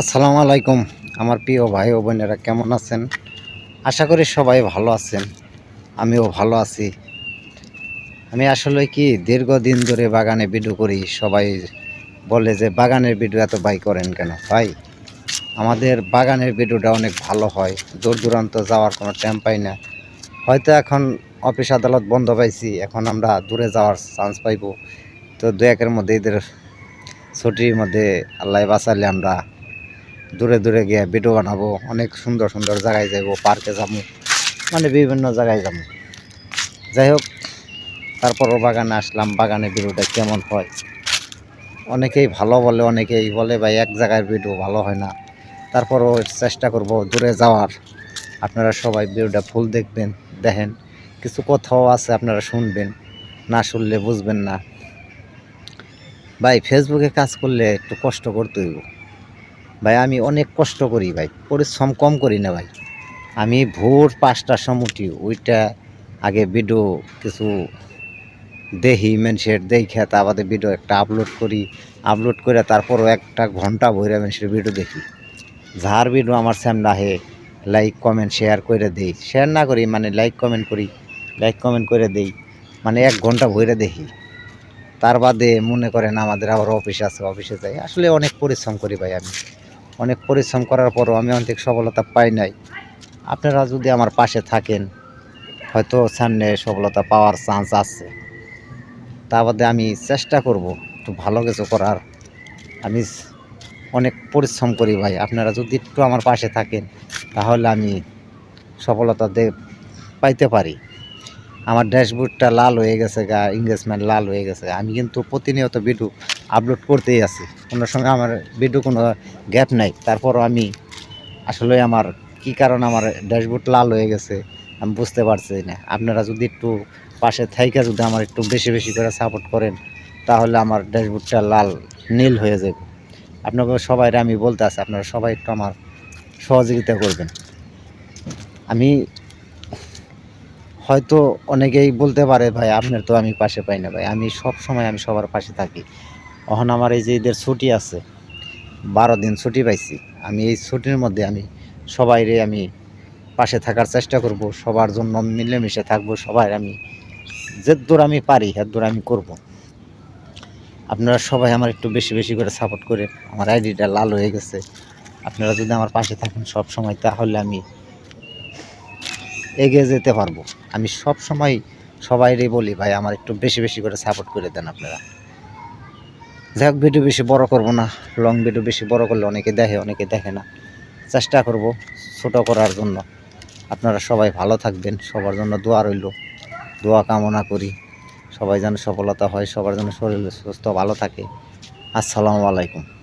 আসসালামু আলাইকুম, আমার প্রিয় ভাই ও বোনেরা কেমন আছেন? আশা করি সবাই ভালো আছেন, আমিও ভালো আছি। আমি আসলে কি দীর্ঘদিন ধরে বাগানে ভিডিও করি, সবাই বলে যে বাগানের ভিডিও এত বাই করেন কেন? ভাই, আমাদের বাগানের ভিডিওটা অনেক ভালো হয়, দূর দূরান্ত যাওয়ার কোনো টাইম পাই না। হয়তো এখন অফিস আদালত বন্ধ পাইছি, এখন আমরা দূরে যাওয়ার চান্স পাইবো। তো দু একের মধ্যে এদের ছুটির মধ্যে আল্লাহ বাঁচালে আমরা দূরে দূরে গিয়ে ভিডিও বানাবো, অনেক সুন্দর সুন্দর জায়গায় যাব পার্কে যাব মানে বিভিন্ন জায়গায় যাব। যাই হোক তারপরও বাগানে আসলাম বাগানে ভিডিওটা কেমন হয়? অনেকেই ভালো বলে, অনেকেই বলে, ভাই, এক জায়গায় ভিডিও ভালো হয় না। তারপরও চেষ্টা করব দূরে যাওয়ার। আপনারা সবাই ভিডিওটা ফুল দেখবেন, দেখেন। কিছু কথাও আছে, আপনারা শুনবেন, না শুনলে বুঝবেন না। ভাই ফেসবুকে কাজ করলে একটু কষ্ট করতে হইব। ভাই, আমি অনেক কষ্ট করি ভাই, পরিশ্রম কম করি না ভাই। আমি ভোর পাঁচটার সময় উঠি ওইটা আগে ভিডিও কিছু দেখি, মানুষের দেখে, তারপরে ভিডিও একটা আপলোড করি। আপলোড করে তারপরও একটা ঘণ্টা ভরে মানুষের ভিডিও দেখি। যার ভিডিও আমার সামনে আহে লাইক কমেন্ট শেয়ার করে দেই। শেয়ার না করি মানে লাইক কমেন্ট করি। লাইক কমেন্ট করে দেই মানে এক ঘণ্টা ভরে দেখি। তার বাদে মনে করেন আমাদের আবার অফিস আছে অফিসে যাই। আসলে অনেক পরিশ্রম করি ভাই আমি। অনেক পরিশ্রম করার পরও আমি অনেক সফলতা পাই নাই। আপনারা যদি আমার পাশে থাকেন, হয়তো সামনে সফলতা পাওয়ার চান্স আছে। তা বাদে আমি চেষ্টা করব একটু ভালো কিছু করার। আমি অনেক পরিশ্রম করি ভাই। আপনারা যদি একটু আমার পাশে থাকেন, তাহলে আমি সফলতা পাইতে পারি। আমার ড্যাশবোর্ডটা লাল হয়ে গেছে গা ইংরেজমেন্ট লাল হয়ে গেছে আমি কিন্তু প্রতিনিয়ত ভিডিও আপলোড করতেই আছি। কোনো সঙ্গে আমার ভিডিও কোনো গ্যাপ নাই। তারপরও আমি আসলে আমার কি কারণ আমার ড্যাশবোর্ড লাল হয়ে গেছে, আমি বুঝতে পারছি না। আপনারা যদি একটু পাশে থাইকা যদি আমার একটু বেশি বেশি করে সাপোর্ট করেন, তাহলে আমার ড্যাশবোর্ডটা লাল, নীল হয়ে যাবে। আপনাকে সবাই আমি বলতে আছি, আপনারা সবাই একটু আমার সহযোগিতা করবেন। আমি হয়তো অনেকেই বলতে পারে, ভাই, আপনার তো আমি পাশে পাই না, ভাই। আমি সব সময় আমি সবার পাশে থাকি। এখন আমার এই যে ঈদের ছুটি আছে, বারো দিন ছুটি পাইছি। আমি এই ছুটির মধ্যে আমি সবাইরে আমি পাশে থাকার চেষ্টা করব, সবার জন্য মিলেমিশে থাকব, সবাই আমি যে দূর আমি পারি এর দূর আমি করব। আপনারা সবাই আমার একটু বেশি বেশি করে সাপোর্ট করে আমার আইডিটা লাল হয়ে গেছে। আপনারা যদি আমার পাশে থাকেন সব সময় তাহলে আমি এগিয়ে যেতে পারব। আমি সব সময় সবাইরই বলি, ভাই, আমার একটু বেশি বেশি করে সাপোর্ট করে দেন আপনারা। যাই হোক ভিডিও বেশি বড় করব না। লং ভিডিও বেশি বড় করলে অনেকে দেখে অনেকে দেখে না। চেষ্টা করব ছোট করার জন্য। আপনারা সবাই ভালো থাকবেন। সবার জন্য দোয়া রইল। দোয়া কামনা করি। সবাই যেন সফলতা হয়, সবার জন্য শরীর সুস্থ, ভালো থাকে। আসসালামু আলাইকুম।